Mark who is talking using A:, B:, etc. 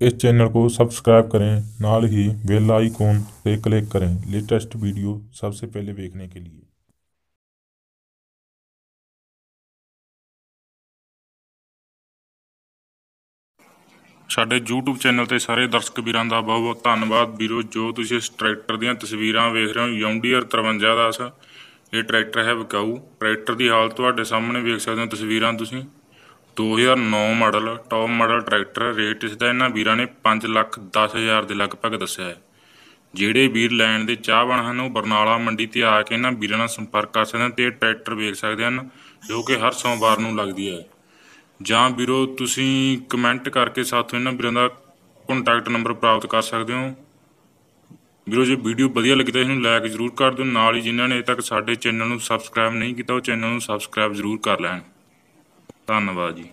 A: इस चैनल को सब्सक्राइब करें नाल ही बेल आइकॉन पे क्लिक करें लेटेस्ट वीडियो सबसे पहले देखने के लिए ਸਾਡੇ YouTube ਚੈਨਲ ਤੇ ਸਾਰੇ ਦਰਸ਼ਕ ਵੀਰਾਂ ਦਾ ਬਹੁਤ ਬਹੁਤ ਧੰਨਵਾਦ ਵੀਰੋ ਜੋ ਤੁਸੀਂ ਇਸ ਟਰੈਕਟਰ ਦੀਆਂ ਤਸਵੀਰਾਂ ਵੇਖ ਰਹੇ ਹੋ ਯੌਂਡੀਅਰ 5310 ਇਹ ਟਰੈਕਟਰ ਹੈ ਵਿਕਾਊ ਟਰੈਕਟਰ ਦੀ ਹਾਲਤ ਤੁਹਾਡੇ ਸਾਹਮਣੇ ਵੇਖ ਸਕਦੇ ਹੋ ਤਸਵੀਰਾਂ ਤੁਸੀਂ 2009 model top model tractor rate ਇਸ ਦਾ ਇਹਨਾਂ ਵੀਰਾਂ ਨੇ ਪੰਜ ਲੱਖ ਦਸ ਹਜ਼ਾਰ ਦੇ ਲਗਭਗ ਦੱਸਿਆ ਹੈ। ਜਿਹੜੇ ਵੀਰ ਲੈਣ ਦੇ ਚਾਹਵਾਨ ਹਨ, ਉਹ ਬਰਨਾਲਾ ਮੰਡੀ ਤੇ ਆ ਕੇ ਇਹਨਾਂ ਵੀਰਾਂ ਨਾਲ ਸੰਪਰਕ ਕਰ ਸਕਦੇ ਹਨ ਤੇ ਇਹ ਟਰੈਕਟਰ ਵੇਖ ਸਕਦੇ ਹਨ, ਜੋ ਕਿ ਹਰ ਸੋਮਵਾਰ ਨੂੰ ਲੱਗਦੀ ਹੈ। ਜਾਂ ਵੀਰੋ, ਤੁਸੀਂ ਕਮੈਂਟ ਕਰਕੇ ਸਾਥੋਂ ਇਹਨਾਂ ਵੀਰਾਂ ਦਾ ਕੰਟੈਕਟ ਨੰਬਰ ਪ੍ਰਾਪਤ ਕਰ ਸਕਦੇ ਹੋ। ਵੀਰੋ, ਜੇ ਵੀਡੀਓ ਵਧੀਆ ਲੱਗੀ ਤਾਂ ਇਹਨੂੰ ਲਾਈਕ ਜ਼ਰੂਰ ਕਰ ਦਿਓ। ਨਾਲ ਹੀ ਜਿਨ੍ਹਾਂ ਨੇ ਅਜੇ ਤੱਕ ਸਾਡੇ ਚੈਨਲ ਨੂੰ ਸਬਸਕ੍ਰਾਈਬ ਨਹੀਂ ਕੀਤਾ, ਉਹ ਚੈਨਲ ਨੂੰ ਸਬਸਕ੍ਰਾਈਬ ਜ਼ਰੂਰ ਕਰ ਲੈਣ। ਧੰਨਵਾਦ ਜੀ।